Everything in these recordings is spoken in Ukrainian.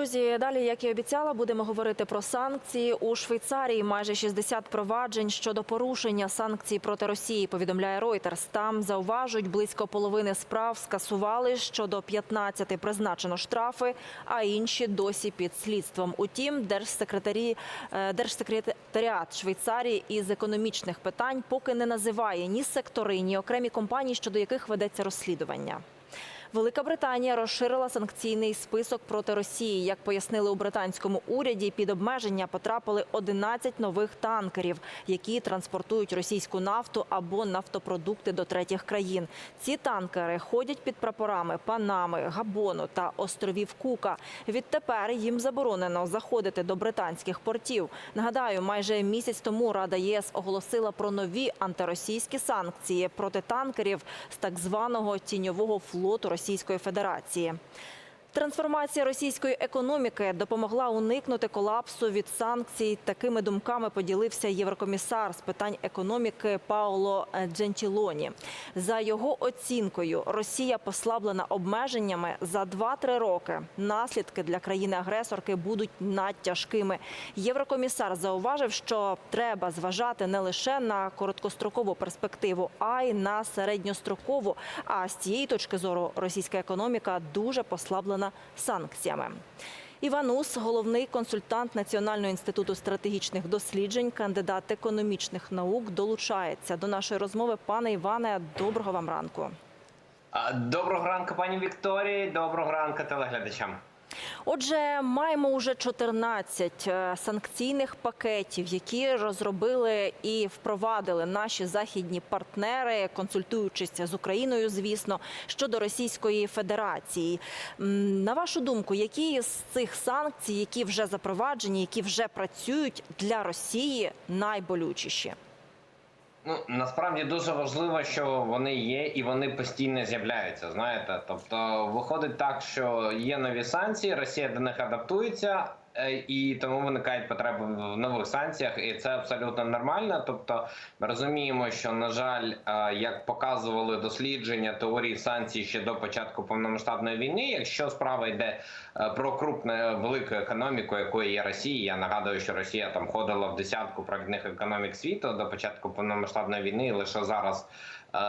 Друзі, далі, як і обіцяла, будемо говорити про санкції у Швейцарії. Майже 60 проваджень щодо порушення санкцій проти Росії. Повідомляє Reuters. Там зауважують близько половини справ скасували. Щодо 15 призначено штрафи, а інші досі під слідством. Утім, держсекретарі е, держсекретаріат Швейцарії із економічних питань поки не називає ні сектори, ні окремі компанії, щодо яких ведеться розслідування. Велика Британія розширила санкційний список проти Росії. Як пояснили у британському уряді, під обмеження потрапили 11 нових танкерів, які транспортують російську нафту або нафтопродукти до третіх країн. Ці танкери ходять під прапорами Панами, Габону та островів Кука. Відтепер їм заборонено заходити до британських портів. Нагадаю, майже місяць тому Рада ЄС оголосила про нові антиросійські санкції проти танкерів з так званого тіньового флоту Російської Федерації. Трансформація російської економіки допомогла уникнути колапсу від санкцій. Такими думками поділився єврокомісар з питань економіки Пауло Джентілоні. За його оцінкою, Росія послаблена обмеженнями за 2-3 роки. Наслідки для країни-агресорки будуть надтяжкими. Єврокомісар зауважив, що треба зважати не лише на короткострокову перспективу, а й на середньострокову. А з цієї точки зору російська економіка дуже послаблена санкціями. Іван Ус, головний консультант Національного інституту стратегічних досліджень, кандидат економічних наук, долучається до нашої розмови. Пане Іване, доброго вам ранку. Доброго ранку, пані Вікторії. Доброго ранку телеглядачам. Отже, маємо уже 14 е, санкційних пакетів, які розробили і впровадили наші західні партнери, консультуючись з Україною, звісно, щодо Російської Федерації. На вашу думку, які з цих санкцій, які вже запроваджені, які вже працюють для Росії, найболючіші? Ну насправді дуже важливо, що вони є і вони постійно з'являються. Знаєте, тобто виходить так, що є нові санкції, Росія до них адаптується. Е, І тому виникають потреби в нових санкціях, і це абсолютно нормально. Тобто, ми розуміємо, що на жаль, е, як показували дослідження теорії санкцій ще до початку повномасштабної війни, якщо справа йде е, про крупну велику економіку, якою є Росія, я нагадую, що Росія там ходила в десятку провідних економік світу до початку повномасштабної війни, і лише зараз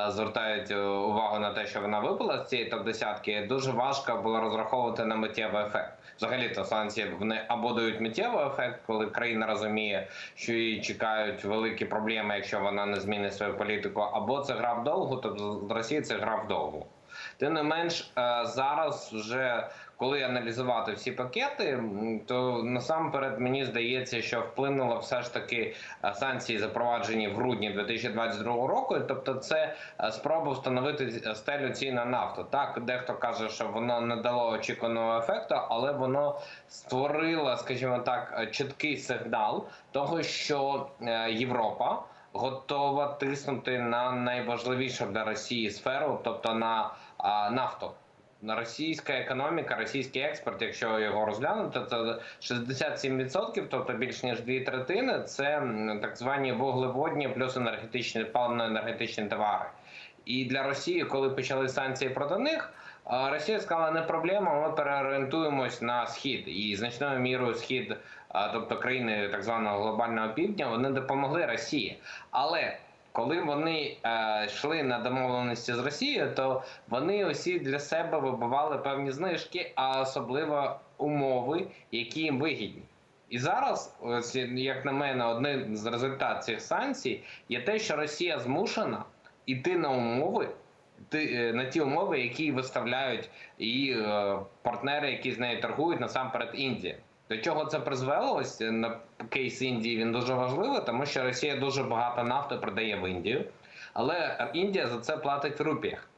звертають е, увагу на те, що вона випала з цієї топ десятки. Дуже важко було розраховувати на миттєвий ефект. Взагалі, то санкції вони або дають миттєвий ефект, коли країна розуміє, що її чекають великі проблеми, якщо вона не змінить свою політику, або це гра вдовгу, тобто з Росії це гра вдовгу. Тим не менш, е, зараз вже коли аналізувати всі пакети, то насамперед мені здається, що вплинуло все ж таки е, санкції, запроваджені в грудні 2022 року. Тобто, це е, спроба встановити стелю цін на нафту. Так, дехто каже, що воно не дало очікуваного ефекту, але воно створило, скажімо так, чіткий сигнал того, що Європа готова тиснути на найважливішу для Росії сферу, тобто на нафту. Російська економіка, російський експорт, якщо його розглянути, то 67%, тобто більш ніж дві третини, це так звані вуглеводні плюс енергетичні паливно-енергетичні товари. І для Росії, коли почали санкції проти них, Росія сказала, не проблема. Ми переорієнтуємось на схід і значною мірою схід, тобто країни так званого глобального півдня, вони допомогли Росії. Але коли вони е, йшли на домовленості з Росією, то вони усі для себе вибивали певні знижки, а особливо умови, які їм вигідні. І зараз, ось, як на мене, одним з результатів цих санкцій є те, що Росія змушена йти на умови, е, на ті умови, які виставляють її е, партнери, які з нею торгують, насамперед Індія. До чого це призвело? Ось е, на кейс Індії він дуже важливий, тому що Росія дуже багато нафти продає в Індію, але Індія за це платить в рупіях.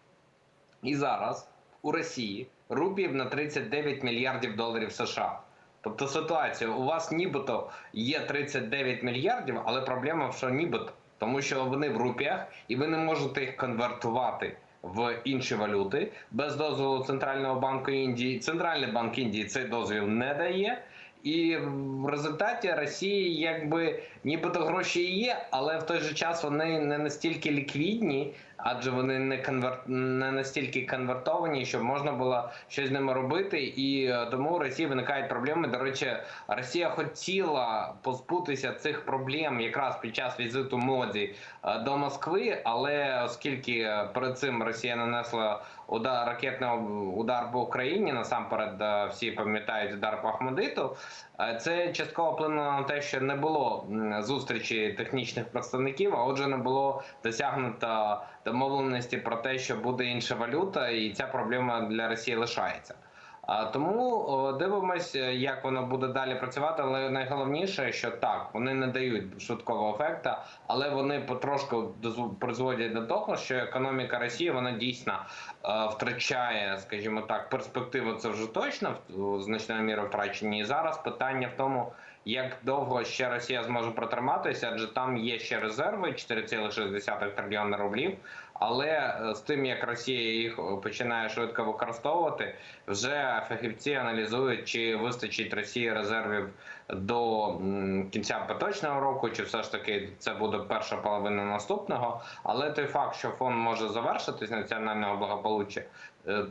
І зараз у Росії рупіїв на 39 мільярдів доларів США. Тобто ситуація, у вас нібито є 39 мільярдів, але проблема, що нібито, тому що вони в рупіях, і ви не можете їх конвертувати в інші валюти без дозволу Центрального банку Індії. Центральний банк Індії цей дозвіл не дає. І в результаті Росії якби нібито гроші є, але в той же час вони не настільки ліквідні, адже вони не конвер... не настільки конвертовані, щоб можна було щось з ними робити, і е, тому у Росії виникають проблеми. До речі, Росія хотіла позбутися цих проблем якраз під час візиту моді е, до Москви, але оскільки перед цим Росія нанесла удар ракетний удар по Україні, насамперед е, всі пам'ятають удар по Ахмедиту. Е, Це частково вплинуло на те, що не було зустрічі технічних представників, а отже, не було досягнуто домовленості про те, що буде інша валюта, і ця проблема для Росії лишається. Тому дивимось, як воно буде далі працювати. Але найголовніше, що так, вони не дають швидкого ефекту, але вони потрошку призводять до того, що економіка Росії вона дійсно е, втрачає, скажімо так, перспективу. Це вже точно в- значною мірою втрачені. І зараз питання в тому. Як довго ще Росія зможе протриматися, адже там є ще резерви 4,6 трильйона рублів. Але е, з тим, як Росія їх починає швидко використовувати, вже фахівці аналізують, чи вистачить Росії резервів до кінця поточного року, чи все ж таки це буде перша половина наступного. Але той факт, що фонд може завершитись національного благополуччя, е,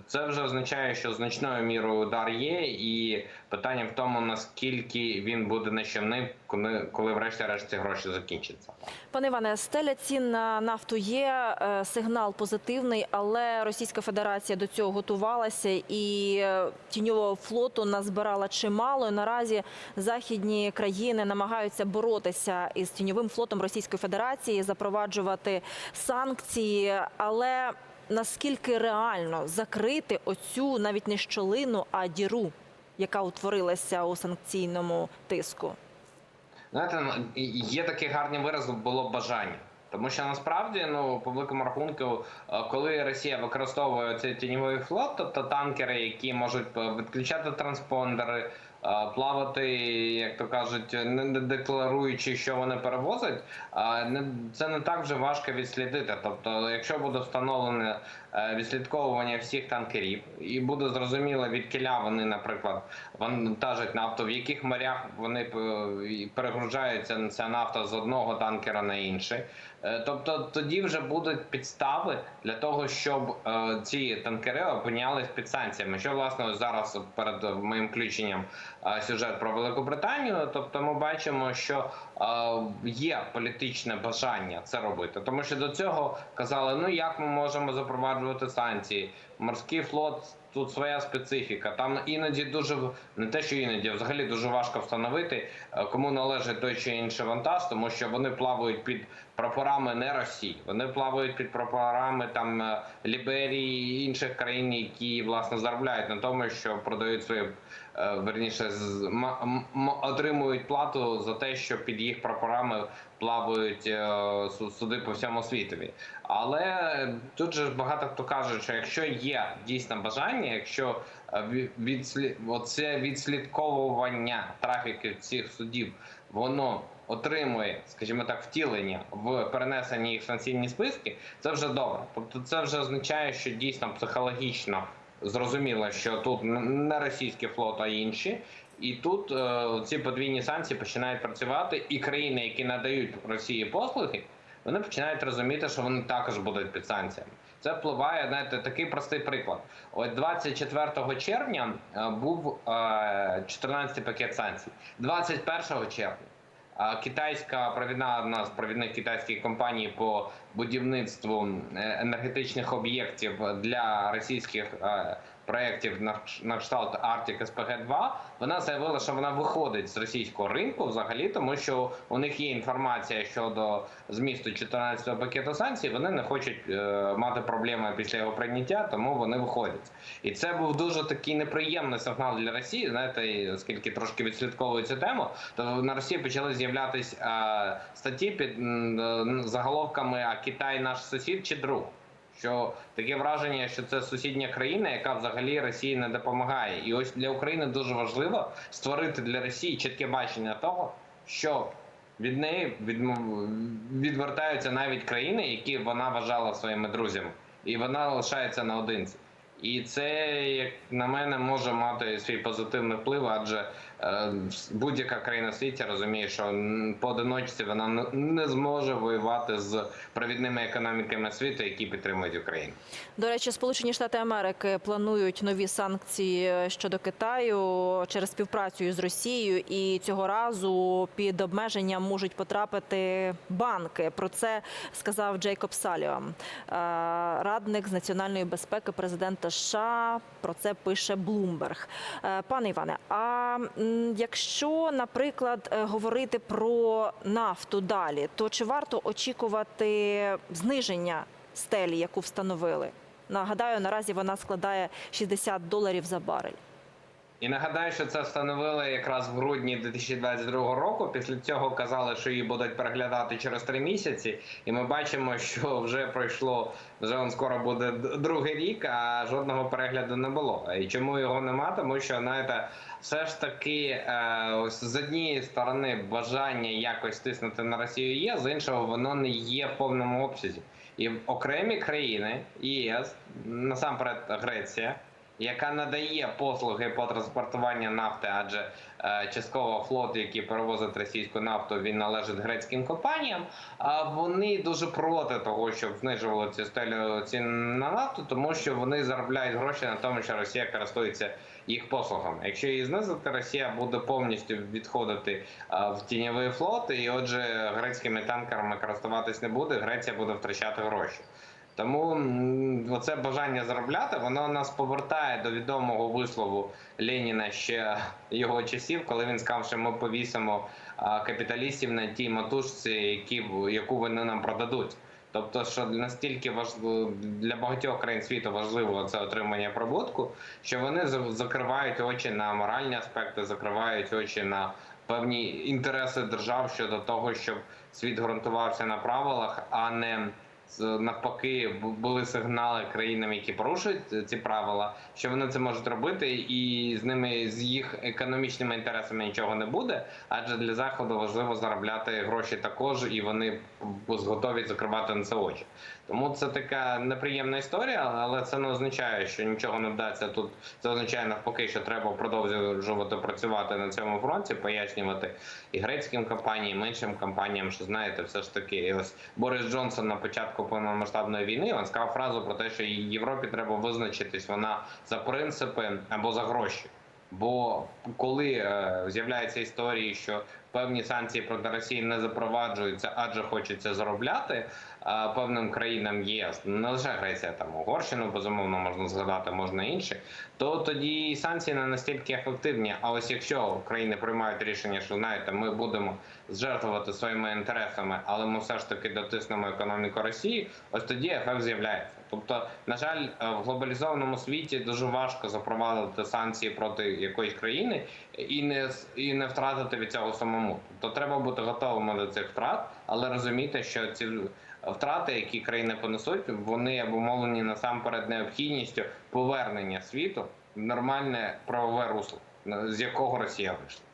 це вже означає, що значною мірою удар є, і питання в тому, наскільки він буде нищівним, коли, коли врешті-решт ці гроші закінчаться. Пане Іване, стеля цін на нафту є, е, сигнал позитивний, але Російська Федерація до цього готувалася і е, тіньового флоту назбирала чимало. І наразі західні країни намагаються боротися із тіньовим флотом Російської Федерації, запроваджувати санкції. Але наскільки реально закрити оцю навіть не щолину, а діру, яка утворилася у санкційному тиску? Знаєте, ну, є такий гарний вираз було бажання. Тому що насправді, ну по великому рахунку, е, коли Росія використовує цей тіньовий флот, тобто танкери, які можуть е, відключати транспондери, плавати, як то кажуть, не декларуючи, що вони перевозять, це не так вже важко відслідити. Тобто, якщо буде встановлене е, відслідковування всіх танкерів, і буде зрозуміло, від кіля вони, наприклад, вантажать нафту, в яких морях вони е, перегружаються ця нафта з одного танкера на інший. Е, Тобто тоді вже будуть підстави для того, щоб ці танкери опинялись під санкціями. Що власне зараз перед моїм включенням сюжет про Великобританію. Тобто, ми бачимо, що є політичне бажання це робити, тому що до цього казали: ну як ми можемо запроваджувати санкції? Морський флот тут своя специфіка. Там іноді дуже не те, що іноді, взагалі дуже важко встановити, е, кому належить той чи інший вантаж, тому що вони плавають під прапорами не Росії. Вони плавають під прапорами там е, Ліберії і інших країн, які власне заробляють на тому, що продають свої е, верніше отримують плату за те, що під їх прапорами плавають е, су- суди по всьому світові. Але тут же багато хто каже, що якщо є дійсно бажання, якщо е, ві- відслі... оце відслідковування трафіки цих судів, воно отримує, скажімо так, втілення в перенесенні їх санкційні списки, це вже добре. Тобто, це вже означає, що дійсно психологічно зрозуміло, що тут не російський флот, а інші. І тут е, ці подвійні санкції починають працювати, і країни, які надають Росії послуги, вони починають розуміти, що вони також будуть під санкціями. Це впливає, знаєте, такий простий приклад. От 24 червня е, був е, 14 пакет санкцій. 21 червня е, китайська провідна одна з провідних китайських компаній по будівництву е, енергетичних об'єктів для російських е, проєктів на, на кшталт Arctic SPG 2 вона заявила, що вона виходить з російського ринку взагалі, тому що у них є інформація щодо змісту 14-го пакету санкцій. Вони не хочуть е, мати проблеми після його прийняття, тому вони виходять. І це був дуже такий неприємний сигнал для Росії. Знаєте, оскільки трошки відслідковую цю тему, то на Росії почали з'являтись е, статті під е, заголовками А Китай наш сусід чи друг. Що таке враження, що це сусідня країна, яка взагалі Росії не допомагає, і ось для України дуже важливо створити для Росії чітке бачення того, що від неї відвертаються навіть країни, які вона вважала своїми друзями, і вона лишається наодинці. І це, як на мене, може мати свій позитивний вплив, адже е, будь-яка країна світі розуміє, що поодиночці вона не- зможе воювати з провідними економіками світу, які підтримують Україну. До речі, Сполучені Штати Америки планують нові санкції щодо Китаю через співпрацю із Росією, і цього разу під обмеження можуть потрапити банки. Про це сказав Джейкоб Саліам, е, радник з національної безпеки президента США. Про це пише Блумберг. Пане Іване, а якщо, наприклад, е, говорити про нафту далі, то чи варто очікувати зниження стелі, яку встановили? Нагадаю, наразі вона складає 60 доларів за барель. І нагадаю, що це встановили якраз в грудні 2022 року. Після цього казали, що її будуть переглядати через три місяці. І ми бачимо, що вже пройшло вже он скоро буде другий рік, а жодного перегляду не було. І чому його нема? Тому що знаєте, все ж таки, е, ось з однієї сторони бажання якось тиснути на Росію є, з іншого воно не є в повному обсязі. І окремі країни ЄС, насамперед Греція яка надає послуги по транспортуванню нафти, адже е, частково флот, який перевозить російську нафту, він належить грецьким компаніям. А вони дуже проти того, щоб знижували цю стелю цін на нафту, тому що вони заробляють гроші на тому, що Росія користується їх послугами. Якщо її знизити, Росія буде повністю відходити е, в тіньовий флот, і отже, грецькими танкерами користуватись не буде. Греція буде втрачати гроші. Тому м, оце бажання заробляти, воно нас повертає до відомого вислову Леніна ще його часів, коли він сказав, що ми повісимо капіталістів на тій матушці, які, яку вони нам продадуть. Тобто, що настільки важливо для багатьох країн світу важливо це отримання прибутку, що вони за- закривають очі на моральні аспекти, закривають очі на певні інтереси держав щодо того, щоб світ ґрунтувався на правилах, а не навпаки були сигнали країнам, які порушують ці правила, що вони це можуть робити, і з ними з їх економічними інтересами нічого не буде. Адже для заходу важливо заробляти гроші також, і вони готові закривати на це очі. Тому це така неприємна історія, але це не означає, що нічого не вдасться тут. Це означає навпаки, що треба продовжувати працювати на цьому фронті, пояснювати і грецьким компаніям, і іншим компаніям, що знаєте, все ж таки, і ось Борис Джонсон на початку повномасштабної війни він сказав фразу про те, що Європі треба визначитись вона за принципи або за гроші. Бо коли е, з'являються історії, що певні санкції проти Росії не запроваджуються, адже хочеться заробляти певним країнам ЄС, не лише Греція, там Угорщину, безумовно, можна згадати, можна інші, то тоді санкції не настільки ефективні. А ось якщо країни приймають рішення, що знаєте, ми будемо жертвувати своїми інтересами, але ми все ж таки дотиснемо економіку Росії, ось тоді ефект з'являється. Тобто, на жаль, е, в глобалізованому світі дуже важко запровадити санкції проти якоїсь країни і не і не втратити від цього самому. Тобто треба бути готовими до цих втрат, але розуміти, що ці втрати, які країни понесуть, вони обумовлені насамперед необхідністю повернення світу в нормальне правове русло, з якого Росія вийшла.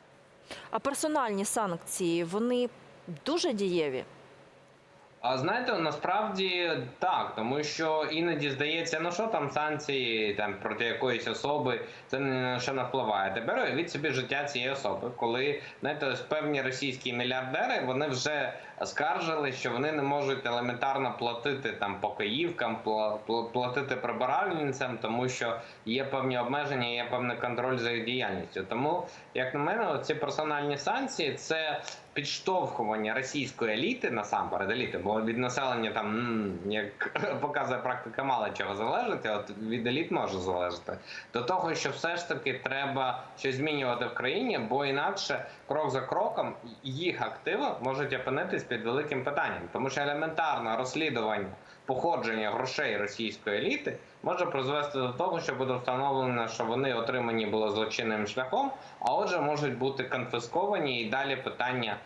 А персональні санкції вони дуже дієві. А знаєте, насправді так, тому що іноді здається, ну що там санкції там проти якоїсь особи, це на що не впливає. Тепер уявіть собі життя цієї особи, коли знаєте, певні російські мільярдери вони вже скаржили, що вони не можуть елементарно платити там покоївкам, пла- пла- платити прибиральницям, тому що є певні обмеження, є певний контроль за їх діяльністю. Тому, як на мене, ці персональні санкції це підштовхування російської еліти насамперед еліти, бо від населення там, як показує практика, мало чого залежить, от від еліт може залежати. До того, що все ж таки треба щось змінювати в країні, бо інакше крок за кроком їх активи можуть опинитись під великим питанням, тому що елементарне розслідування походження грошей російської еліти може призвести до того, що буде встановлено, що вони отримані були злочинним шляхом, а отже, можуть бути конфісковані і далі питання.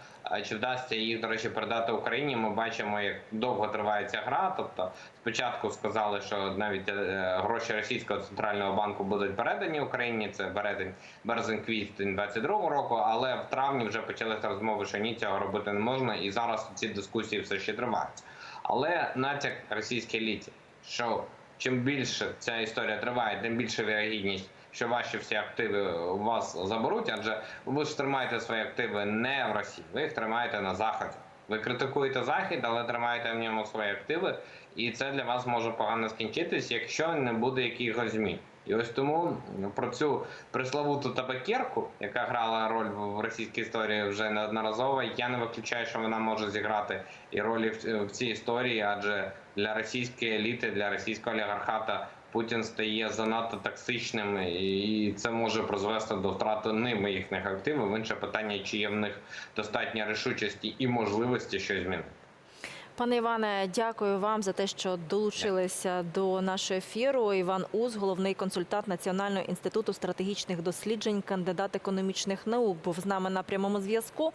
Чи вдасться їх, до речі, передати Україні? Ми бачимо, як довго триває ця гра. Тобто, спочатку сказали, що навіть е, гроші російського центрального банку будуть передані Україні. Це березень, березень квітень 22 року. Але в травні вже почалися розмови, що ні, цього робити не можна, і зараз ці дискусії все ще тривають. Але натяк російській еліті, що чим більше ця історія триває, тим більше вірогідність, що ваші всі активи у вас заберуть, адже ви ж тримаєте свої активи не в Росії, ви їх тримаєте на Заході. Ви критикуєте Захід, але тримаєте в ньому свої активи, і це для вас може погано скінчитись, якщо не буде якихось змін. І ось тому про цю пресловуту табакерку, яка грала роль в російській історії вже неодноразово, я не виключаю, що вона може зіграти і ролі в, цій історії, адже для російської еліти, для російського олігархата Путін стає занадто токсичним, і це може призвести до втрати ними їхніх активів. Інше питання, чи є в них достатньо рішучості і можливості щось змінити. Пане Іване, дякую вам за те, що долучилися до нашого ефіру. Іван Уз, головний консультант Національного інституту стратегічних досліджень, кандидат економічних наук, був з нами на прямому зв'язку.